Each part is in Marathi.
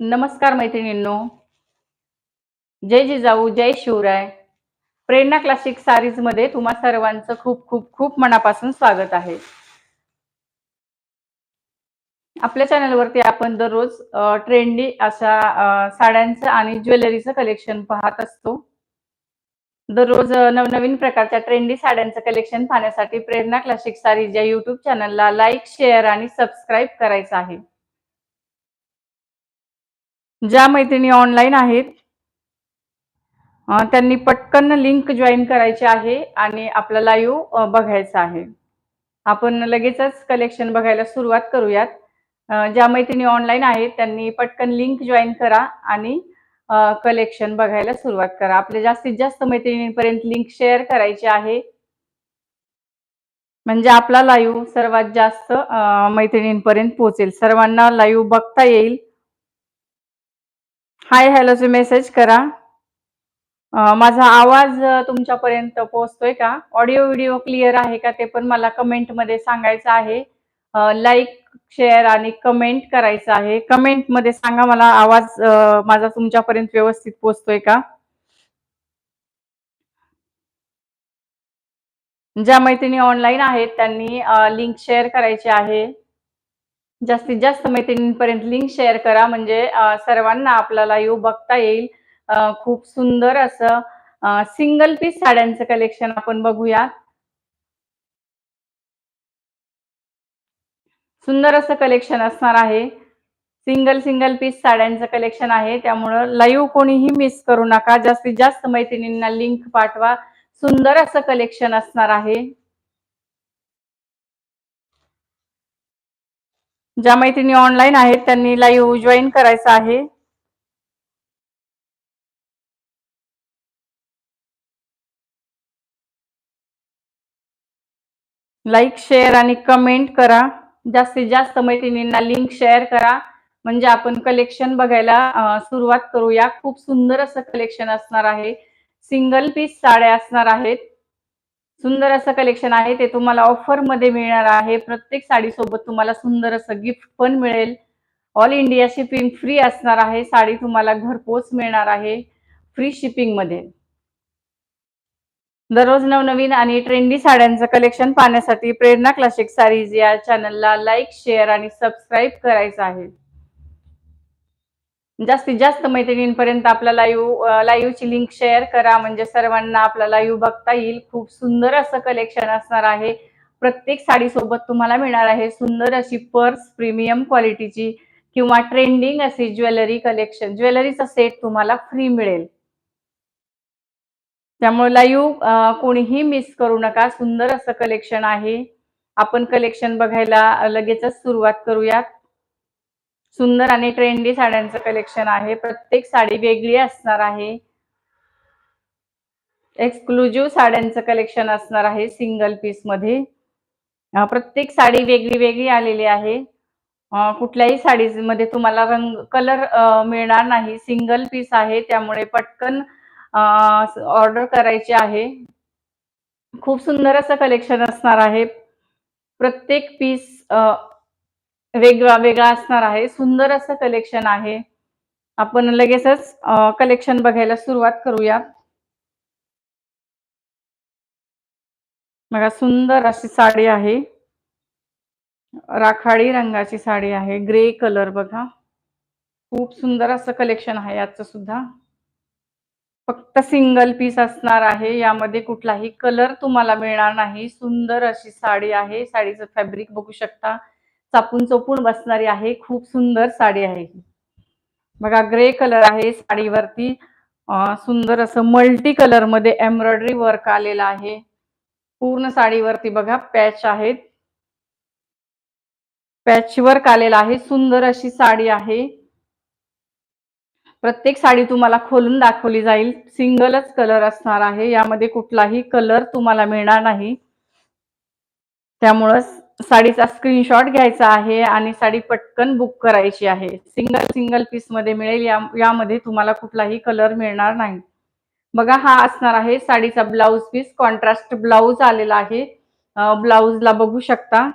नमस्कार मैत्रिणींनो. जय जिजाऊ जय शिवराय. प्रेरणा क्लासिक सारीजमध्ये तुम्हा सर्वांचं खूप खूप खूप मनापासून स्वागत आहे. आपल्या चॅनलवरती आपण दररोज ट्रेंडी अशा साड्यांचं आणि ज्वेलरीचं कलेक्शन पाहत असतो. दररोज नवनवीन प्रकारच्या ट्रेंडी साड्यांचं कलेक्शन पाहण्यासाठी प्रेरणा क्लासिक सारीज या युट्यूब चॅनलला लाईक शेअर आणि सबस्क्राईब करायचं आहे. ज्या मैत्रिणी ऑनलाईन आहेत त्यांनी पटकन लिंक जॉईन करायची आहे आणि आपला लाईव्ह बघायचा आहे. आपण लगेचच कलेक्शन बघायला सुरुवात करूयात. ज्या मैत्रिणी ऑनलाईन आहेत त्यांनी पटकन लिंक जॉईन करा आणि कलेक्शन बघायला सुरुवात करा. आपल्या जास्तीत जास्त मैत्रिणींपर्यंत लिंक शेअर करायची आहे. म्हणजे आपला लाईव्ह सर्वात जास्त मैत्रिणींपर्यंत पोहोचेल. सर्वांना लाईव्ह बघता येईल. हाय हॅलोचे मेसेज करा. माझा आवाज तुमच्यापर्यंत पोहोचतोय का? ऑडिओ व्हिडिओ क्लिअर आहे का? ते पण मला कमेंटमध्ये सांगायचं आहे. लाईक शेअर आणि कमेंट करायचं आहे. कमेंटमध्ये सांगा मला आवाज माझा तुमच्यापर्यंत व्यवस्थित पोहोचतोय का? ज्या मैत्रिणी ऑनलाईन आहेत त्यांनी लिंक शेअर करायची आहे. जास्तीत जास्त मैत्रिणींपर्यंत लिंक शेअर करा. म्हणजे सर्वांना आपल्याला येऊ बघता येईल. खूप सुंदर असं सिंगल पीस साड्यांचं कलेक्शन आपण बघूया सुंदर असं कलेक्शन असणार आहे. सिंगल सिंगल पीस साड्यांचं कलेक्शन आहे. त्यामुळं लाईव्ह कोणीही मिस करू नका. जास्तीत जास्त मैत्रिणींना लिंक पाठवा. सुंदर असं कलेक्शन असणार आहे. ज्या मैत्रिणी ऑनलाईन आहेत त्यांनी लाईव्ह जॉईन करायचं आहे. लाईक शेअर आणि कमेंट करा. जास्तीत जास्त मैत्रिणींना लिंक शेअर करा. म्हणजे आपण कलेक्शन बघायला सुरुवात करूया. खूप सुंदर असं कलेक्शन असणार आहे. सिंगल पीस साड्या असणार आहेत. सुंदर असं कलेक्शन आहे. ते तुम्हाला ऑफरमध्ये मिळणार आहे. प्रत्येक साडी सोबत तुम्हाला सुंदर असं गिफ्ट पण मिळेल. ऑल इंडिया शिपिंग फ्री असणार आहे. साडी तुम्हाला घरपोच मिळणार आहे. फ्री शिपिंगमध्ये. दररोज नवनवीन आणि ट्रेंडी साड्यांचं कलेक्शन पाहण्यासाठी प्रेरणा क्लासिक सारीज या चॅनलला लाईक शेअर आणि सबस्क्राईब करायचं आहे. जास्तीत जास्त मैत्रिणींपर्यंत आपला लाईव्ह लाईव्हची लिंक शेअर करा. म्हणजे सर्वांना आपला लाईव्ह बघता येईल. खूप सुंदर असं कलेक्शन असणार आहे. प्रत्येक साडी सोबत तुम्हाला मिळणार आहे सुंदर अशी पर्स प्रीमियम क्वालिटीची किंवा ट्रेंडिंग अशी ज्वेलरी कलेक्शन ज्वेलरीचा सेट तुम्हाला फ्री मिळेल. त्यामुळे लाईव्ह कोणीही मिस करू नका. सुंदर असं कलेक्शन आहे. आपण कलेक्शन बघायला लगेचच सुरुवात करूयात. सुंदर आणि ट्रेंडी साड्यांचं कलेक्शन आहे. प्रत्येक साडी वेगळी असणार आहे. एक्सक्लुझिव्ह साड्यांचं कलेक्शन असणार आहे सिंगल पीसमध्ये. प्रत्येक साडी वेगळी वेगळी आलेली आहे. कुठल्याही साडीमध्ये तुम्हाला रंग कलर मिळणार नाही. सिंगल पीस आहे. त्यामुळे पटकन ऑर्डर करायची आहे. खूप सुंदर असं कलेक्शन असणार आहे. प्रत्येक पीस वेगळा वेगळा असणार आहे. सुंदर असं कलेक्शन आहे. आपण लगेचच कलेक्शन बघायला सुरुवात करूया. बघा सुंदर अशी साडी आहे. राखाडी रंगाची साडी आहे. ग्रे कलर बघा. खूप सुंदर असं कलेक्शन आहे याचं सुद्धा. फक्त सिंगल पीस असणार आहे. यामध्ये कुठलाही कलर तुम्हाला मिळणार नाही. सुंदर अशी साडी आहे. साडीचं फॅब्रिक बघू शकता. चापून चोपून बसणारी आहे. खूप सुंदर साडी आहे बघा ग्रे कलर आहे साडीवरती. सुंदर असं मल्टी कलरमध्ये एम्ब्रॉयडरी वर्क आलेलं आहे. पूर्ण साडीवरती बघा पॅच आहेत. पॅच वर्क आलेला आहे. सुंदर अशी साडी आहे. प्रत्येक साडी तुम्हाला खोलून दाखवली जाईल. सिंगलच कलर असणार आहे. यामध्ये कुठलाही कलर तुम्हाला मिळणार नाही. त्यामुळं साडीचा स्क्रीनशॉट घ्यायचा आहे आणि साडी पटकन बुक करायची आहे. सिंगल सिंगल पीसमध्ये मिळेल. या यामध्ये तुम्हाला कुठलाही कलर मिळणार नाही. बघा हा असणार आहे साडीचा ब्लाऊज पीस. कॉन्ट्रास्ट ब्लाऊज आलेला आहे. ब्लाऊजला बघू शकता.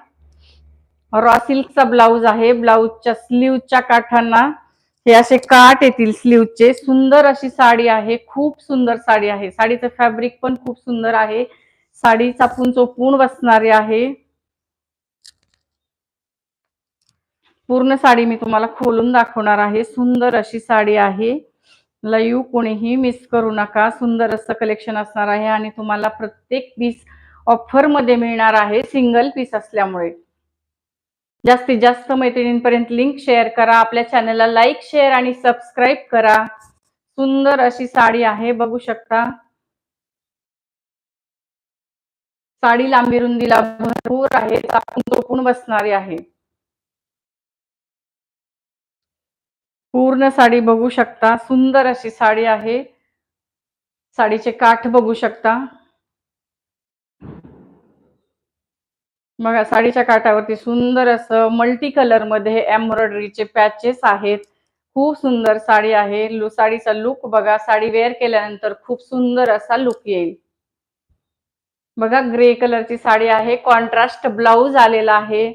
रॉ सिल्कचा ब्लाऊज आहे. ब्लाऊजच्या स्लीवच्या काठांना हे असे काठ येतील स्लीवचे सुंदर अशी साडी आहे. खूप सुंदर साडी आहे. साडीचं फॅब्रिक पण खूप सुंदर आहे. साडी चापून चोपून बसणारी आहे. पूर्ण साडी मी तुम्हाला खोलून दाखवणार आहे. सुंदर अशी साडी आहे. लाईव्ह कोणीही मिस करू नका. सुंदर असं कलेक्शन असणार आहे आणि तुम्हाला प्रत्येक पीस ऑफरमध्ये मिळणार आहे. सिंगल पीस असल्यामुळे. जास्तीत जास्त मैत्रिणींपर्यंत लिंक शेअर करा. आपल्या चॅनलला लाईक शेअर आणि सबस्क्राईब करा. सुंदर अशी साडी आहे बघू शकता. साडी लांबी रुंदीला भरपूर आहे. चापून बसणारी आहे. पूर्ण साडी बघू शकता. सुंदर अशी साडी आहे. साडीचे काठ बघू शकता. बघा साडीच्या काठावरती सुंदर असं मल्टी कलरमध्ये एम्ब्रॉयडरीचे पॅचेस आहेत. खूप सुंदर साडी आहे. साडीचा लुक बघा साडी वेअर केल्यानंतर खूप सुंदर असा लुक येईल. बघा ग्रे कलरची साडी आहे. कॉन्ट्रास्ट ब्लाऊज आलेला आहे.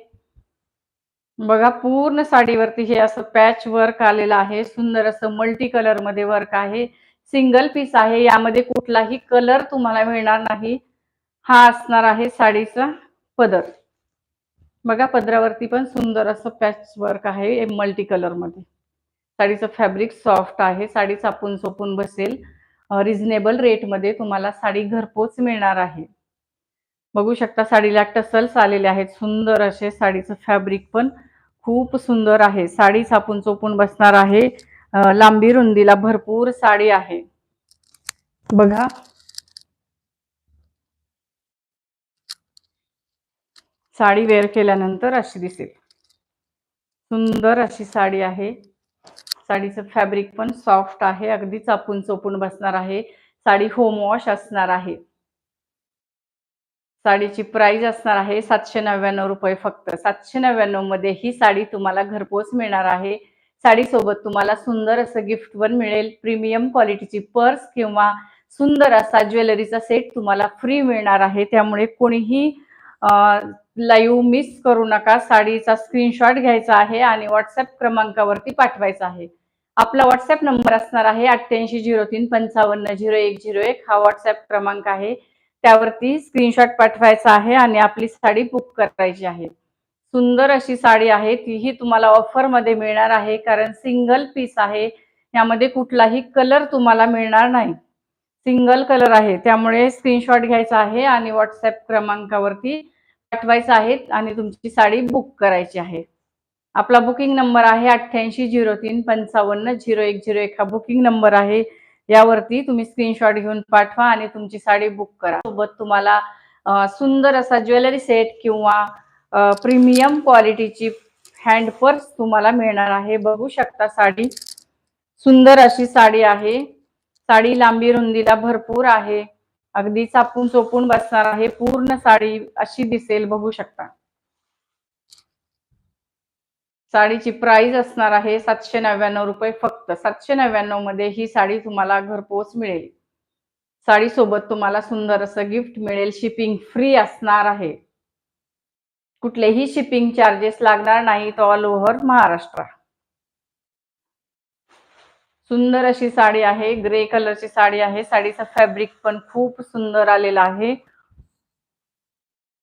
बघा पूर्ण साडीवरती हे असं पॅच वर्क आलेलं आहे. सुंदर असं मल्टी कलरमध्ये वर्क आहे. सिंगल पीस आहे. यामध्ये कुठलाही कलर तुम्हाला मिळणार नाही. हा असणार आहे साडीचा. पदर. बघा पदरावरती पण सुंदर असं पॅच वर्क आहे मल्टी कलरमध्ये साडीचं फॅब्रिक सॉफ्ट आहे साडी चापून सोपून बसेल. रिझनेबल रेटमध्ये तुम्हाला साडी घरपोच मिळणार आहे. बघू शकता साडीला टसल्स आलेले आहेत. सुंदर असे साडीचं फॅब्रिक पण खूप सुंदर आहे. साडी चापून चोपून बसणार आहे. लांबी रुंदीला भरपूर साडी आहे. बघा साडी वेअर केल्यानंतर अशी दिसेल. सुंदर अशी साडी आहे. साडीचं फॅब्रिक पण सॉफ्ट आहे. अगदी चापून चोपून बसणार आहे. साडी होम वॉश असणार आहे. साडीची प्राइस असणार आहे सातशे नव्याण्णव रुपये फक्त. सातशे नव्याण्णवमध्ये ही साडी तुम्हाला घरपोच मिळणार आहे. साडी सोबत तुम्हाला सुंदर असं गिफ्ट पण मिळेल. प्रीमियम क्वालिटीची पर्स किंवा सुंदर असा ज्वेलरीचा सेट तुम्हाला फ्री मिळणार आहे. त्यामुळे कोणीही लाईव्ह मिस करू नका. साडीचा स्क्रीनशॉट घ्यायचा आहे आणि व्हॉट्सअप क्रमांकावरती पाठवायचा आहे. आपला व्हॉट्सअप नंबर असणार आहे अठ्ठ्याऐंशी झिरो तीन पंचावन्न झिरो एक झिरो एक. हा व्हॉट्सअप क्रमांक आहे. त्यावरती स्क्रीनशॉट पाठवायचा आहे आणि आपली साडी बुक करायची आहे. सुंदर अशी साडी आहे. तीही तुम्हाला ऑफरमध्ये मिळणार आहे. कारण सिंगल पीस आहे. यामध्ये कुठलाही कलर तुम्हाला मिळणार नाही. सिंगल कलर आहे. त्यामुळे स्क्रीनशॉट घ्यायचा आहे आणि व्हॉट्सअप क्रमांकावरती पाठवायचं आहेत आणि तुमची साडी बुक करायची आहे. आपला बुकिंग नंबर आहे अठ्ठ्याऐंशी झिरो तीन पंचावन्न झिरो एक झिरो एक. हा बुकिंग नंबर आहे. यावरती तुम्ही स्क्रीनशॉट घेऊन पाठवा आणि तुमची साडी बुक करा. सोबत तुम्हाला सुंदर असा ज्वेलरी सेट किंवा प्रीमियम क्वालिटीची हँड पर्स तुम्हाला मिळणार आहे. बघू शकता साडी. सुंदर अशी साडी आहे. साडी लांबी रुंदीला भरपूर आहे. अगदी चापून चोपून बसणार आहे. पूर्ण साडी अशी दिसेल बघू शकता. साडीची प्राइस असणार आहे सातशे नव्याण्णव रुपये फक्त. सातशे नव्याण्णवमध्ये ही साडी तुम्हाला घरपोच मिळेल. साडी सोबत तुम्हाला सुंदर असं गिफ्ट मिळेल. शिपिंग फ्री असणार आहे. कुठलेही शिपिंग चार्जेस लागणार नाहीत ऑल ओव्हर महाराष्ट्र. सुंदर अशी साडी आहे ग्रे कलरची साडी आहे साडीचा फॅब्रिक पण खूप सुंदर आलेला आहे.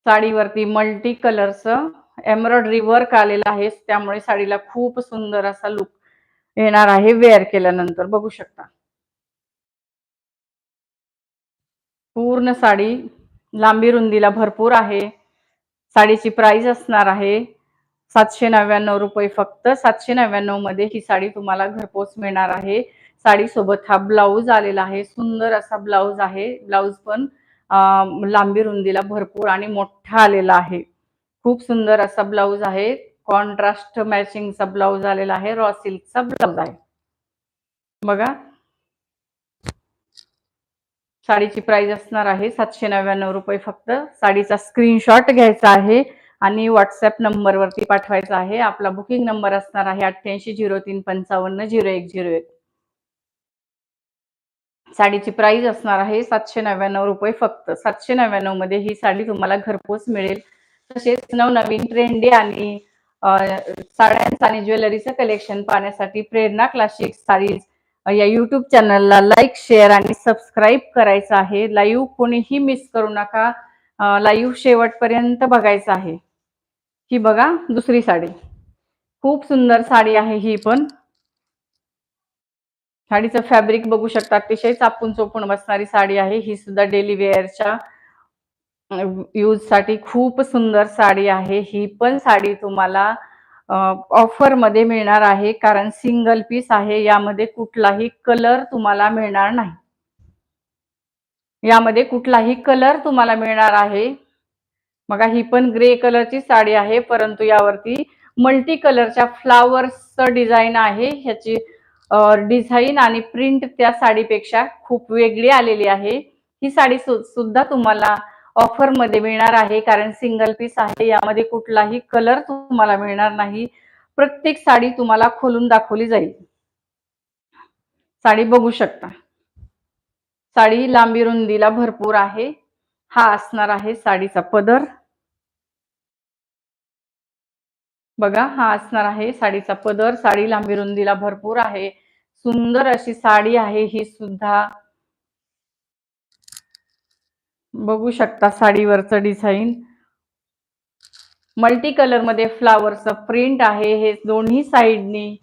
साडीवरती मल्टी कलरचं एम्ब्रॉयडरी वर्क आलेलं आहे त्यामुळे साडीला खूप सुंदर असा लुक येणार आहे वेअर केल्यानंतर. बघू शकता. पूर्ण साडी लांबी रुंदीला भरपूर आहे. साडीची प्राइस असणार आहे. सातशे नव्याण्णव रुपये फक्त. सातशे नव्याण्णवमध्ये ही साडी तुम्हाला घरपोच मिळणार आहे. साडी सोबत हा ब्लाऊज आलेला आहे. सुंदर असा ब्लाऊज आहे. ब्लाऊज पण लांबी रुंदीला भरपूर आणि मोठा आलेला आहे. खूप सुंदर असा ब्लाऊज आहे. कॉन्ट्रास्ट मॅचिंगचा ब्लाऊज आलेला आहे. रॉ सिल्कचा ब्लाऊज आहे. बघा. साडीची प्राइस असणार आहे सातशे नव्याण्णव रुपये फक्त. साडीचा स्क्रीनशॉट घ्यायचा आहे. आणि व्हॉट्सअप नंबरवरती पाठवायचा आहे. आपला बुकिंग नंबर असणार आहे अठ्ठ्याऐंशी झिरो तीन पंचावन्न झिरो एक झिरो एक. साडीची प्राइस असणार आहे सातशे नव्याण्णव रुपये फक्त. सातशे नव्याण्णवमध्ये ही साडी तुम्हाला घरपोच मिळेल. तसेच नवनवीन ट्रेंडी आणि साड्यांचं आणि ज्वेलरीचं कलेक्शन पाहण्यासाठी प्रेरणा क्लासिक साडीज या युट्यूब चॅनलला लाईक शेअर आणि सबस्क्राईब करायचं आहे. लाईव्ह कोणीही मिस करू नका. लाईव्ह शेवटपर्यंत बघायचं आहे. ही बघा दुसरी साडी. खूप सुंदर साडी आहे ही पण. साडीचं फॅब्रिक बघू शकता अतिशय चापून चोपून बसणारी साडी आहे. ही सुद्धा डेली वेअरच्या यूजसाठी खूप सुंदर साडी आहे. ही पण साडी तुम्हाला ऑफरमध्ये मिळणार आहे. कारण सिंगल पीस आहे. यामध्ये कुठलाही कलर तुम्हाला मिळणार नाही. यामध्ये कुठलाही कलर तुम्हाला मिळणार आहे. बघा ही पण ग्रे कलरची साडी आहे परंतु यावरती मल्टी कलरच्या फ्लावर्सचं डिझाईन आहे. ह्याची डिझाईन आणि प्रिंट त्या साडीपेक्षा खूप वेगळी आलेली आहे. ही साडी सुद्धा तुम्हाला ऑफरमध्ये मिळणार आहे कारण सिंगल पीस आहे. यामध्ये कुठलाही कलर तुम्हाला मिळणार नाही. प्रत्येक साडी तुम्हाला खोलून दाखवली जाईल. साडी बघू शकता. साडी लांबी रुंदीला भरपूर आहे. हा असणार आहे साडीचा पदर. बघा हा असणार आहे साडीचा पदर. साडी लांबी रुंदीला भरपूर आहे. सुंदर अशी साडी आहे ही सुद्धा. बघू शकता साडीवरचं डिझाईन. मल्टी कलरमध्ये फ्लावरचं प्रिंट आहे. हे दोन्ही साईडनी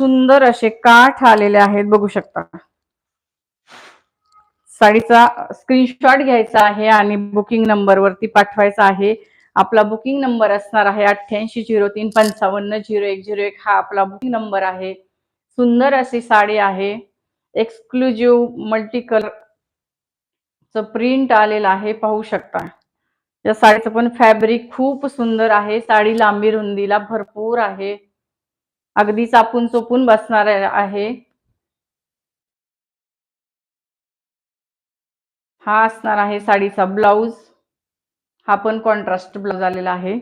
सुंदर असे काठ आलेले आहेत. बघू शकता. साडीचा स्क्रीनशॉट घ्यायचा आहे आणि बुकिंग नंबरवरती पाठवायचा आहे. आपला बुकिंग नंबर असणार आहे अठ्ठ्याऐंशी झिरो तीन पंचावन्न झिरो एक झिरो एक. हा आपला बुकिंग नंबर आहे. सुंदर अशी साडी आहे. एक्सक्लुझिव्ह मल्टी कलर प्रिंट आलेला आहे. पाहू शकता. या साडीचं पण फॅब्रिक खूप सुंदर आहे. साडी लांबी रुंदीला भरपूर आहे. अगदी चापून चोपून बसणार आहे. हा असणार आहे साडीचा ब्लाऊज. हा पण कॉन्ट्रास्ट ब्लाऊज आलेला आहे.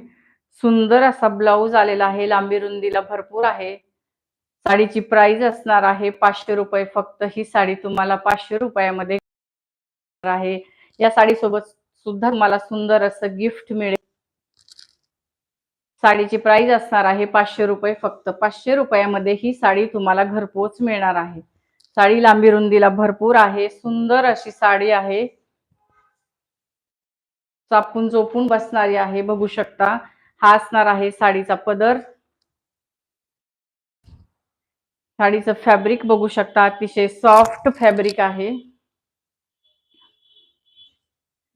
सुंदर असा ब्लाऊज आलेला आहे. लांबी रुंदीला भरपूर आहे. साडीची प्राइस असणार आहे पाचशे रुपये. फक्त ही साडी तुम्हाला पाचशे रुपयामध्ये आहे. या साडीसोबत सुद्धा तुम्हाला सुंदर असं गिफ्ट मिळेल. साडीची प्राइस असणार आहे पाचशे रुपये. फक्त पाचशे रुपयामध्ये ही साडी तुम्हाला घरपोच मिळणार आहे. साडी लांबी रुंदीला भरपूर आहे सुंदर अशी साडी आहे. चापून चोपून बसणारी आहे बघू शकता. हा असणार आहे साडीचा पदर. साडीचं फॅब्रिक बघू शकता अतिशय सॉफ्ट फॅब्रिक आहे.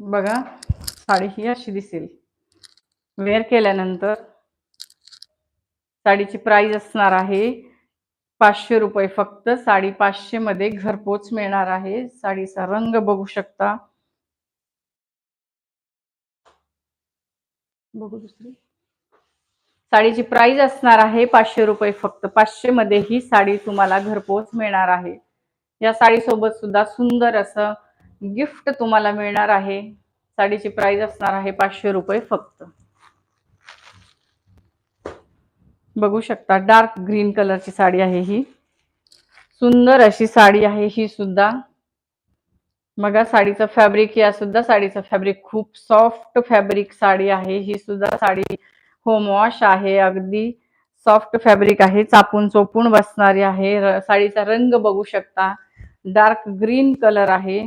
बघा साडी ही अशी दिसेल. वेअर केल्यानंतर साडीची प्राइस असणार आहे पाचशे रुपये फक्त. साडी पाचशे मध्ये घरपोच मिळणार आहे. साडीचा रंग बघू शकता. बघू दुसरी. साडीची प्राइस असणार आहे पाचशे रुपये फक्त. पाचशे मध्ये ही साडी तुम्हाला घरपोच मिळणार आहे. या साडी सोबत सुद्धा सुंदर असं गिफ्ट तुम्हाला मिळणार आहे. साडीची प्राइस असणार आहे पाचशे रुपये फक्त. बघू शकता. डार्क ग्रीन कलरची साडी आहे ही. सुंदर अशी साडी आहे ही सुद्धा. बघा साडीचं फॅब्रिक या सुद्धा साडीचं फॅब्रिक खूप सॉफ्ट फॅब्रिक साडी आहे. ही सुद्धा साडी होम वॉश आहे. अगदी सॉफ्ट फॅब्रिक आहे. चापून चोपून बसणारी आहे. साडीचा रंग बघू शकता. डार्क ग्रीन कलर आहे.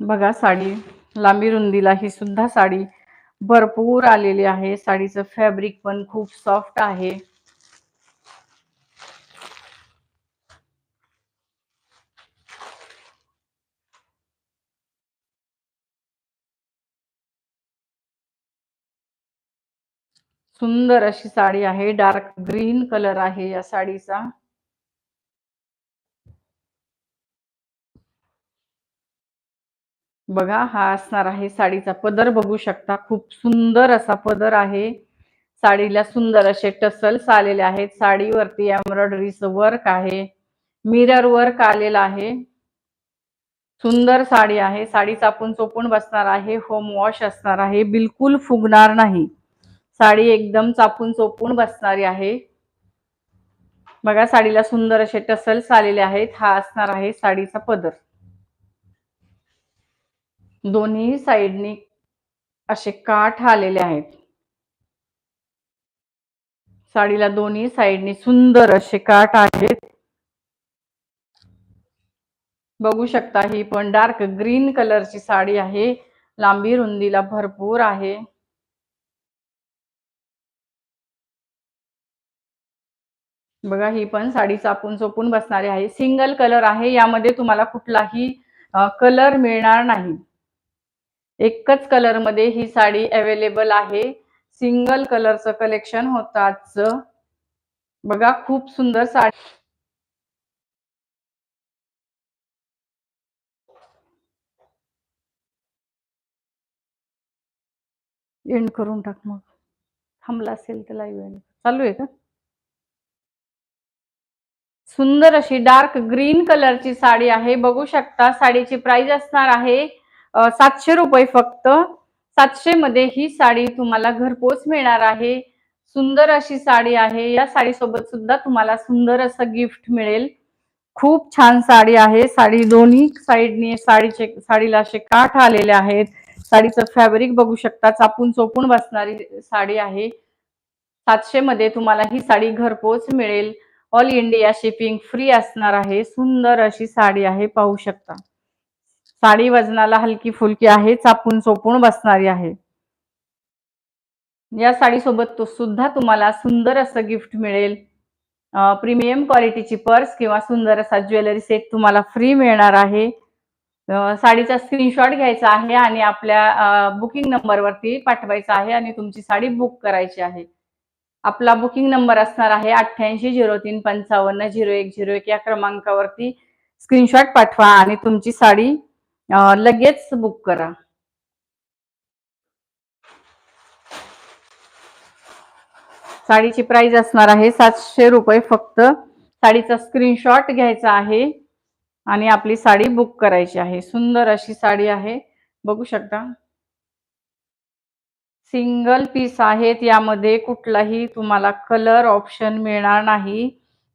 बघा साडी. लांबी रुंदीला ही सुद्धा साडी भरपूर आलेली आहे. साडीचं फॅब्रिक पण खूप सॉफ्ट आहे. सुंदर अशी साडी आहे. डार्क ग्रीन कलर आहे या साडीचा. बघा हा असणार आहे साडीचा पदर. बघू शकता खूप सुंदर असा पदर आहे. साडीला सुंदर असे टसल्स आलेले आहेत. साडीवरती एम्ब्रॉयडरीचं वर्क आहे. मिरर वर्क आलेला आहे. सुंदर साडी आहे. साडी चापून चोपून बसणार आहे. होम वॉश असणार आहे. बिलकुल फुगणार नाही. साडी एकदम चापून चोपून बसणारी आहे. बघा साडीला सुंदर असे टसल्स आलेले आहेत. हा असणार आहे साडीचा पदर. दोन्ही साईडनी असे काठ आलेले आहेत. साडीला दोन्ही साईडनी सुंदर असे काठ आहेत. बघू शकता ही पण डार्क ग्रीन कलरची साडी आहे. लांबी रुंदीला भरपूर आहे. बघा ही पण साडी चापून चोपून बसणारी आहे. सिंगल कलर आहे. यामध्ये तुम्हाला कुठलाही कलर मिळणार नाही. एकच कलरमध्ये ही साडी अवेलेबल आहे. सिंगल कलरचं कलेक्शन होतं आजचं. बघा खूप सुंदर साडी. एंड करून टाक मग. थांबला असेल तर लाईव्ह चालू आहे का? सुंदर अशी डार्क ग्रीन कलरची साडी आहे. बघू शकता साडीची प्राइस असणार आहे सातशे रुपये फक्त. सातशे मध्ये ही साडी तुम्हाला घरपोच मिळणार आहे. सुंदर अशी साडी आहे. या साडी सोबत सुद्धा तुम्हाला सुंदर असं गिफ्ट मिळेल. खूप छान साडी आहे. साडी दोन्ही साईडने साडीचे साडीला असे काठ आलेले आहेत. साडीचं फॅब्रिक बघू शकता. चापून चोपून बसणारी साडी आहे. सातशे मध्ये तुम्हाला ही साडी घरपोच मिळेल. ऑल इंडिया शिपिंग फ्री असणार आहे. सुंदर अशी साडी आहे. पाहू शकता. साडी वजनाला हलकी फुलकी आहे चापून चोपून बसणारी आहे. या साडीसोबत तो सुद्धा तुम्हाला सुंदर असं गिफ्ट मिळेल. प्रीमियम क्वालिटीची पर्स किंवा सुंदर असा ज्वेलरी सेट तुम्हाला फ्री मिळणार आहे. साडीचा स्क्रीनशॉट घ्यायचा आहे आणि आपल्या बुकिंग नंबरवरती पाठवायचा आहे आणि तुमची साडी बुक करायची आहे. आपला बुकिंग नंबर असणार आहे अठ्ठ्याऐंशी झिरो तीन पंचावन्न झिरो एक झिरो एक या क्रमांकावरती स्क्रीनशॉट पाठवा आणि तुमची साडी लगेच बुक करा. साडीची प्राइस असणार आहे सातशे रुपये फक्त. साडीचा स्क्रीनशॉट घ्यायचा आहे आणि आपली साडी बुक करायची आहे. सुंदर अशी साडी आहे. बघू शकता. सिंगल पीस आहेत. यामध्ये कुठलाही तुम्हाला कलर ऑप्शन मिळणार नाही.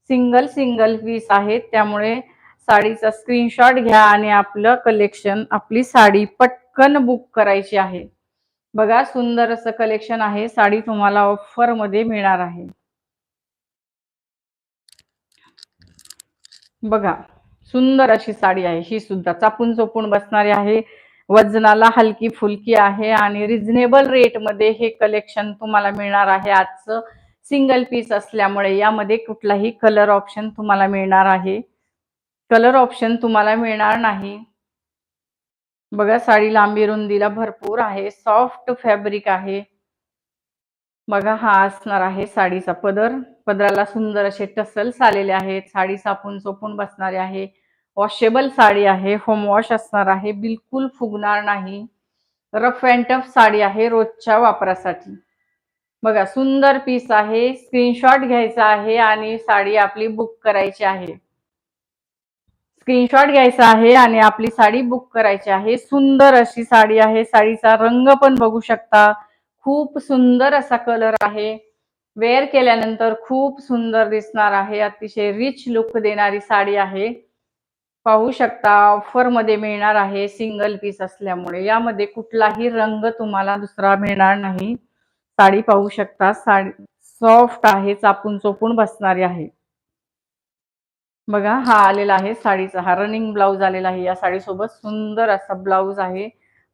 सिंगल सिंगल पीस आहेत. त्यामुळे साडीचा स्क्रीनशॉट घ्या आणि आपलं कलेक्शन आपली साडी पटकन बुक करायची आहे. बघा सुंदर असं कलेक्शन आहे. साडी तुम्हाला ऑफरमध्ये मिळणार आहे. बघा सुंदर अशी साडी आहे. ही सुद्धा चापून चोपून बसणारी आहे. वजनाला हलकी फुलकी आहे आणि रिझनेबल रेटमध्ये हे कलेक्शन तुम्हाला मिळणार आहे. आजचं सिंगल पीस असल्यामुळे यामध्ये कुठलाही कलर ऑप्शन तुम्हाला मिळणार आहे. कलर ऑप्शन तुम्हाला मिळणार नाही. बघा साडी लांबी रुंदीला भरपूर आहे सॉफ्ट फॅब्रिक आहे. बघा हा असणार आहे साडीचा पदर. पदराला सुंदर असे टसल्स आलेले आहेत. साडी सापून चोपून बसणारे आहे. वॉशेबल साडी आहे. होम वॉश असणार आहे. बिलकुल फुगणार नाही. रफ अँड टफ साडी आहे रोजच्या वापरासाठी. बघा सुंदर पीस आहे. स्क्रीनशॉट घ्यायचा आहे आणि साडी आपली बुक करायची आहे. स्क्रीनशॉट घ्यायचा आहे आणि आपली साडी बुक करायची आहे. सुंदर अशी साडी आहे. साडीचा रंग पण बघू शकता. खूप सुंदर असा कलर आहे. वेअर केल्यानंतर खूप सुंदर दिसणार आहे. अतिशय रिच लुक देणारी साडी आहे. पाहू शकता ऑफरमध्ये मिळणार आहे सिंगल पीस असल्यामुळे. यामध्ये कुठलाही रंग तुम्हाला दुसरा मिळणार नाही. साडी पाहू शकता. साडी सॉफ्ट आहे चापून चोपून बसणारी आहे. बघा हा आलेला आहे साडीचा. हा रनिंग ब्लाऊज आलेला आहे या साडीसोबत. सुंदर असा ब्लाऊज आहे.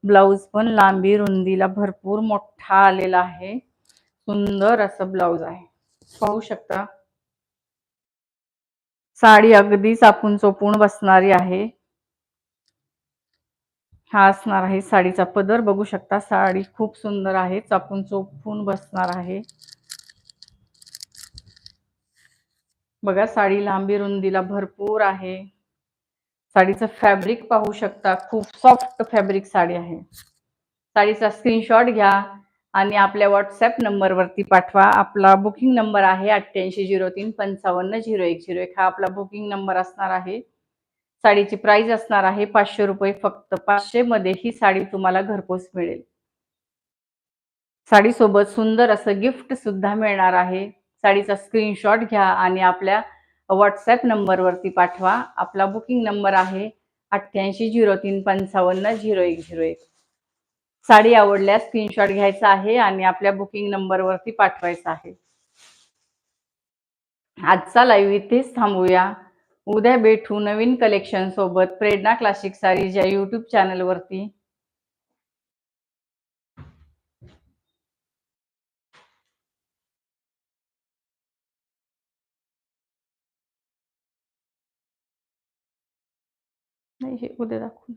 ब्लाऊज पण लांबी रुंदीला भरपूर मोठा आलेला आहे. सुंदर असं ब्लाऊज आहे. पाहू शकता. साडी अगदी चापून चोपून बसणारी आहे. हा असणार आहे साडीचा पदर. बघू शकता साडी खूप सुंदर आहे. चापून चोपून बसणार आहे. बघा साडी लांबी रुंदीला भरपूर आहे. साडीचं फॅब्रिक पाहू शकता खूप सॉफ्ट फॅब्रिक साडी आहे. साडीचा स्क्रीनशॉट घ्या आणि आपल्या व्हॉट्सअप नंबरवरती पाठवा. आपला बुकिंग नंबर आहे अठ्ठ्याऐंशी झिरो तीन पंचावन्न झिरो एक झिरो एक. हा आपला बुकिंग नंबर असणार आहे. साडीची प्राइस असणार आहे पाचशे रुपये फक्त पाचशे मध्ये ही साडी तुम्हाला घरपोच मिळेल. साडीसोबत सुंदर असं गिफ्ट सुद्धा मिळणार आहे. साडीचा स्क्रीनशॉट घ्या आणि आपल्या व्हॉट्सॲप नंबरवरती पाठवा. आपला बुकिंग नंबर आहे अठ्ठ्याऐंशी झिरो तीन पंचावन्न झिरो एक झिरो एक. साडी आवडल्यास स्क्रीनशॉट घ्यायचा आहे आणि आपल्या बुकिंग नंबरवरती पाठवायचा आहे. आजचा लाईव्ह इथेच थांबूया. उद्या भेटू नवीन कलेक्शन सोबत. प्रेरणा क्लासिक सारी ज्या युट्यूब चॅनलवरती नाही हे उद्या दाखवू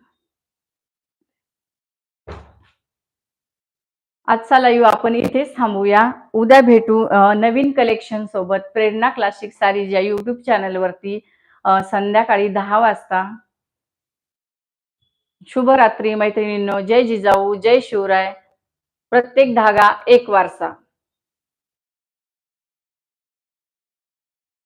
आजचा लाईव्ह आपण इथेच थांबूया उद्या भेटू नवीन कलेक्शन सोबत प्रेरणा क्लासिक सारी या युट्यूब चॅनलवरती संध्याकाळी दहा वाजता। शुभरात्री मैत्रिणींनो जय जिजाऊ जय शिवराय। प्रत्येक धागा एक वारसा।